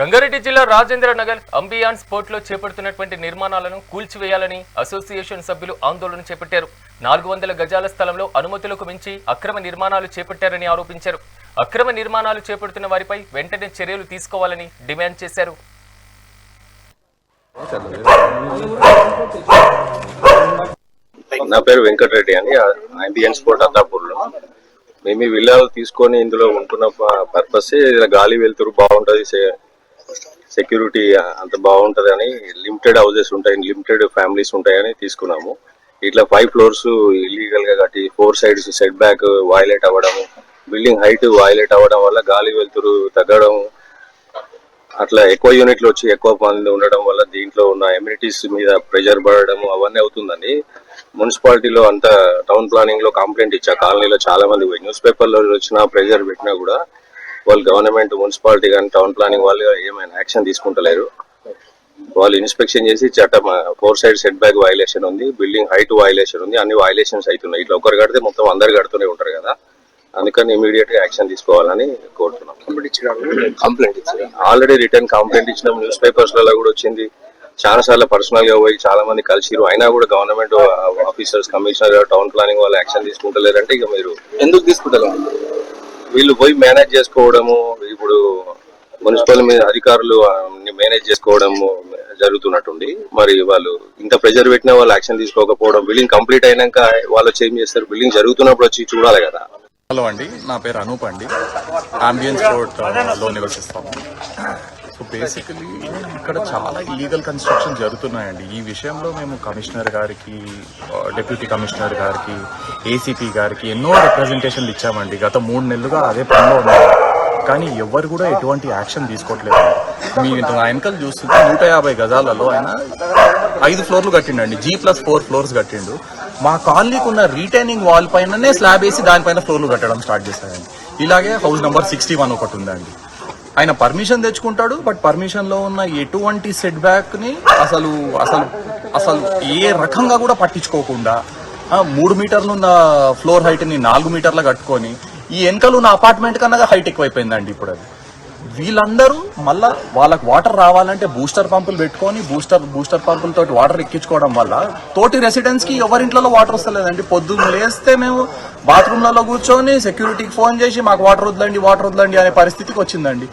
రంగారెడ్డి జిల్లా రాజేంద్ర నగర్ అంబియాన్ స్పోర్ట్లో చేపడుతున్నటువంటి నిర్మాణాలను కూల్చివేయాలని అసోసియేషన్ సభ్యులు ఆందోళన చేపట్టారు. నాలుగు వందల గజాల స్థలంలో అనుమతులకు మించి అక్రమ నిర్మాణాలు చేపట్టారని ఆరోపించారు. అక్రమ నిర్మాణాలు చేపడుతున్న వారిపై వెంటనే చర్యలు తీసుకోవాలని డిమాండ్ చేశారు. నా పేరు వెంకటరెడ్డి అని అంబియన్ స్పోర్ట్ అత్తాపూర్లో మేము ఈ విల్లాలు తీసుకొని ఇందులో ఉంటున్న పర్పస్ ఇలా గాలి వెళ్తురు బాగుంటుంది సెక్యూరిటీ అంత బాగుంటుందని లిమిటెడ్ హౌసెస్ ఉంటాయి లిమిటెడ్ ఫ్యామిలీస్ ఉంటాయని తీసుకున్నాము. ఇట్లా ఫైవ్ ఫ్లోర్స్ ఇల్లీగల్గా కట్టి four sides set back violate అవ్వడం బిల్డింగ్ హైట్ వాయిలెట్ అవ్వడం వల్ల గాలి వెలుతురు తగ్గడం అట్లా ఎక్కువ యూనిట్లు వచ్చి ఎక్కువ మంది ఉండడం వల్ల దీంట్లో ఉన్న ఎమ్యూనిటీస్ మీద ప్రెషర్ పడడం అవన్నీ అవుతుందని మున్సిపాలిటీలో అంతా టౌన్ ప్లానింగ్లో కంప్లైంట్ ఇచ్చా కాలనీలో చాలా మంది పోయి న్యూస్ పేపర్లో వచ్చిన ప్రెషర్ పెట్టినా కూడా వాళ్ళు గవర్నమెంట్ మున్సిపాలిటీ కానీ టౌన్ ప్లానింగ్ వాళ్ళు ఏమైనా యాక్షన్ తీసుకుంటలేరు. వాళ్ళు ఇన్స్పెక్షన్ చేసి చట్టం four side set back violation ఉంది బిల్డింగ్ హైట్ వైలేషన్ ఉంది అన్ని వైలేషన్స్ అవుతున్నాయి ఇట్లా ఒకరు కడితే మొత్తం అందరు కడుతూనే ఉంటారు కదా. అందుకని ఇమీడియట్గా యాక్షన్ తీసుకోవాలని కోరుతున్నాం. కంప్లైంట్ ఇచ్చారు? ఆల్రెడీ రిటర్న్ కంప్లైంట్ ఇచ్చినాం. న్యూస్ పేపర్స్లలో కూడా వచ్చింది. చాలా సార్లు పర్సనల్గా పోయి చాలా మంది కలిసిరు అయినా కూడా government officers commissioner town planning వాళ్ళు యాక్షన్ తీసుకుంటలేరంటే ఇక మీరు ఎందుకు తీసుకుంటారు వీళ్ళు పోయి మేనేజ్ చేసుకోవడము ఇప్పుడు మున్సిపల్ మీద అధికారులు మేనేజ్ చేసుకోవడము జరుగుతున్నట్టుంది. మరి వాళ్ళు ఇంత ప్రెజర్ పెట్టినా వాళ్ళు యాక్షన్ తీసుకోకపోవడం బిల్డింగ్ కంప్లీట్ అయినాక వాళ్ళు చేంజ్ చేస్తారు? బిల్డింగ్ జరుగుతున్నప్పుడు వచ్చి చూడాలి కదా. హలో అండి నా పేరు అనూప్ అండి. అంబియన్స్ కోర్ట్లో నివసిస్తాము. సో బేసికలీ ఇక్కడ చాలా ఇల్లీగల్ కన్స్ట్రక్షన్ జరుగుతున్నాయండి. ఈ విషయంలో మేము కమిషనర్ గారికి డిప్యూటీ కమిషనర్ గారికి ఏసీపీ గారికి ఎన్నో రిప్రజెంటేషన్లు ఇచ్చామండి. గత మూడు నెలలుగా అదే పనిలో ఉన్నాము కానీ ఎవరు కూడా ఎటువంటి యాక్షన్ తీసుకోవట్లేదు. మీ నా చూస్తుంటే నూట యాభై గజాలలో ఆయన ఐదు ఫ్లోర్లు కట్టిండండి. జీ ప్లస్ ఫోర్ ఫ్లోర్స్ కట్టిండు. మా కాలనీకి ఉన్న రీటైనింగ్ వాల్ పైననే స్లాబ్ వేసి దానిపైన ఫ్లోర్లు కట్టడం స్టార్ట్ చేశారండి. ఇలాగే హౌస్ నెంబర్ సిక్స్టీ వన్ ఒకటి ఉందండి. ఆయన పర్మిషన్ తెచ్చుకుంటాడు బట్ పర్మిషన్లో ఉన్న ఎటువంటి సెట్ బ్యాక్ని అసలు అసలు అసలు ఏ రకంగా కూడా పట్టించుకోకుండా మూడు మీటర్లు ఉన్న ఫ్లోర్ హైట్ని నాలుగు మీటర్లు కట్టుకొని ఈ వెనకలు ఉన్న అపార్ట్మెంట్ కన్నా హైట్ ఎక్కువైపోయిందండి ఇప్పుడు అది వీళ్ళందరూ మళ్ళా వాళ్ళకి వాటర్ రావాలంటే బూస్టర్ పంపులు పెట్టుకొని బూస్టర్ బూస్టర్ పంపులతో వాటర్ ఎక్కించుకోవడం వల్ల తోటి రెసిడెంట్స్కి ఎవరింట్లో వాటర్ వస్తలేదండి. పొద్దున్న లేస్తే మేము బాత్రూమ్లలో కూర్చొని సెక్యూరిటీకి ఫోన్ చేసి మాకు వాటర్ వదలండి వాటర్ వదలండి అనే పరిస్థితికి వచ్చిందండి.